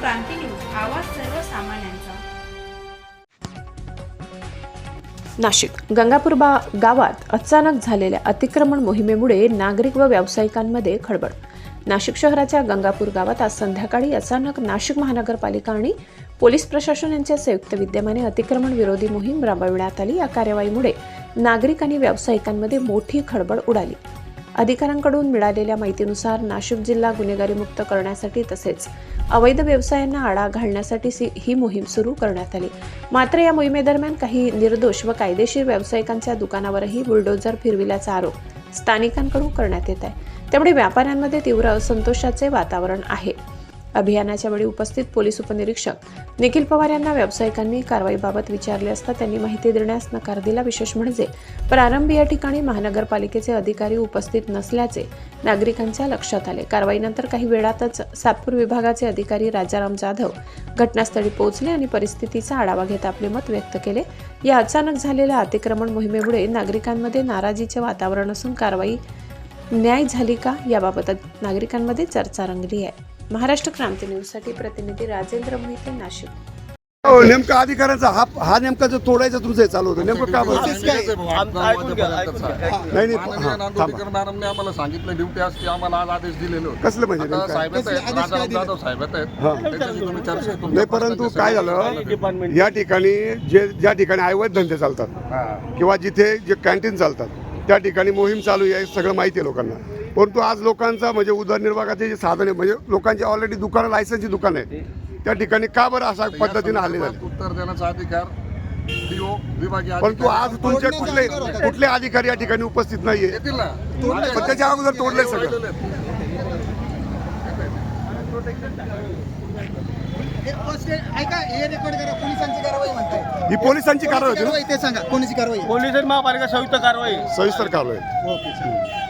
क्रांती news आवाज सर्वसामान्यांचा. नाशिक गंगापूर बा गावात अचानक झालेल्या अतिक्रमण मोहिमेमुळे नागरिक व व्यावसायिकांमध्ये खळबळ. नाशिक शहराच्या गंगापूर गावात आज संध्याकाळी अचानक नाशिक महानगरपालिका आणि पोलीस प्रशासन यांच्या संयुक्त विद्यमाने अतिक्रमण विरोधी मोहीम राबविण्यात आली. या कार्यवाहीमुळे नागरिक आणि व्यावसायिकांमध्ये मोठी खळबळ उडाली. अधिकाऱ्यांकडून मिळालेल्या माहितीनुसार नाशिक जिल्हा गुन्हेगारीमुक्त करण्यासाठी तसेच अवैध व्यवसायांना आळा घालण्यासाठी सी- ही मोहीम सुरू करण्यात आली. मात्र या मोहिमेदरम्यान काही निर्दोष व कायदेशीर व्यावसायिकांच्या दुकानावरही बुलडोजर फिरविल्याचा आरोप स्थानिकांकडून करण्यात येत आहे. त्यामुळे व्यापाऱ्यांमध्ये तीव्र असंतोषाचे वातावरण आहे. अभियानाच्या वेळी उपस्थित पोलीस उपनिरीक्षक निखिल पवार यांना व्यावसायिकांनी कारवाईबाबत विचारले असता त्यांनी माहिती देण्यास नकार दिला विशेष म्हणजे प्रारंभी या ठिकाणी महानगरपालिकेचे अधिकारी उपस्थित नसल्याचे नागरिकांच्या लक्षात आले. कारवाईनंतर काही वेळातच सातपूर विभागाचे अधिकारी राजाराम जाधव घटनास्थळी पोहोचले आणि परिस्थितीचा आढावा घेत आपले मत व्यक्त केले. या अचानक झालेल्या अतिक्रमण मोहिमेमुळे नागरिकांमध्ये नाराजीचे वातावरण असून कारवाई न्याय झाली का याबाबत नागरिकांमध्ये चर्चा रंगली आहे. महाराष्ट्र क्रांती न्यूजसाठी प्रतिनिधी राजेंद्र मोहिते नाशिक हो नेमका अधिकाऱ्यांचा हा हा नेमका जो तोडायचा तुमचं हे चालू होतं नेमकं का बरं नाही नाही हा, थांबा. मॅडमने आम्हाला सांगितलं ड्युटी असते आम्हाला आज आदेश दिलेले होते कसलं म्हणजे आता नेमकं? साहेब आहेत राजाराम जाधव साहेब आहेत हा. त्याच्याशी तुम्ही चर्चा तुमच्या नाही परंतु काय झालं या ठिकाणी जे ज्या ठिकाणी अवैध धंदे चालतात हा. किंवा जिथे जे कॅन्टीन चालतात त्या ठिकाणी मोहीम चालू आहे सगळं माहिती आहे लोकांना परंतु आज लोकांचा म्हणजे उदरनिर्वाहाचे जे साधन आहे म्हणजे लोकांची ऑलरेडी दुकानं लायसन्सची दुकान आहे. त्या ठिकाणी का बरं अशा पद्धतीने हल्ले झाले? उत्तर देण्याचा अधिकार परंतु आज तुमचे कुठले कुठले अधिकारी या ठिकाणी उपस्थित नाहीये? पण त्याच्या अगोदर तोडले सगळं. हे first aid- ऐका हे रेकॉर्ड करा. पोलिसांची कारवाई म्हणताय. ही पोलिसांची कारवाई होती सांगा. कोणाची कारवाई पोलीस महापालिका संयुक्त कारवाई. सविस्तर कारवाई. ओके